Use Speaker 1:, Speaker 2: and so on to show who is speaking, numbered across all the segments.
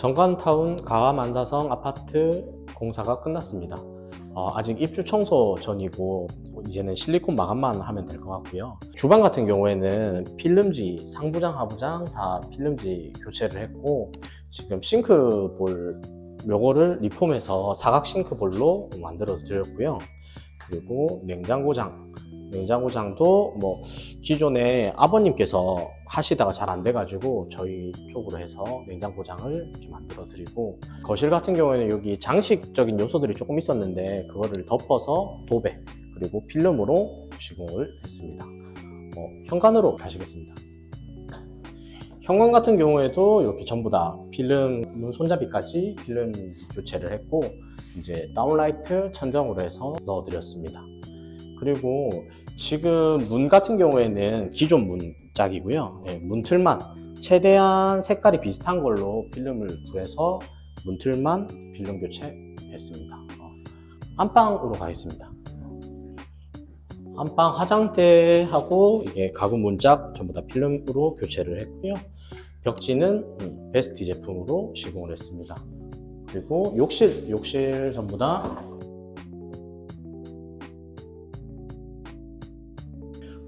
Speaker 1: 정관타운 가와만사성 아파트 공사가 끝났습니다. 어, 아직 입주 청소 전이고 이제는 실리콘 마감만 하면 될 것 같고요. 주방 같은 경우에는 필름지 상부장 하부장 다 필름지 교체를 했고 지금 싱크볼 요거를 리폼해서 사각 싱크볼로 만들어 드렸고요. 그리고 냉장고장 냉장고장도 뭐 기존에 아버님께서 하시다가 잘 안 돼가지고 저희 쪽으로 해서 냉장고장을 이렇게 만들어 드리고 거실 같은 경우에는 여기 장식적인 요소들이 조금 있었는데 그거를 덮어서 도배 그리고 필름으로 시공을 했습니다. 어, 현관으로 가시겠습니다. 현관 같은 경우에도 이렇게 전부 다 필름 문 손잡이까지 필름 교체를 했고 이제 다운라이트 천정으로 해서 넣어드렸습니다. 그리고 지금 문 같은 경우에는 기존 문짝이고요. 네, 문틀만 최대한 색깔이 비슷한 걸로 필름을 구해서 문틀만 필름 교체했습니다. 어, 안방으로 가겠습니다. 안방 화장대하고 이게 가구 문짝 전부 다 필름으로 교체를 했고요. 벽지는 음, 베스트 제품으로 시공을 했습니다. 그리고 욕실, 욕실 전부 다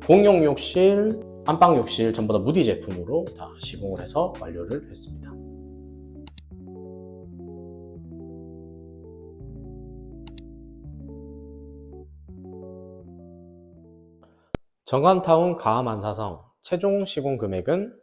Speaker 1: 공용 욕실, 안방 욕실 전부 다 무디 제품으로 다 시공을 해서 완료를 했습니다. 정관타운 가암 안사성 최종 시공 금액은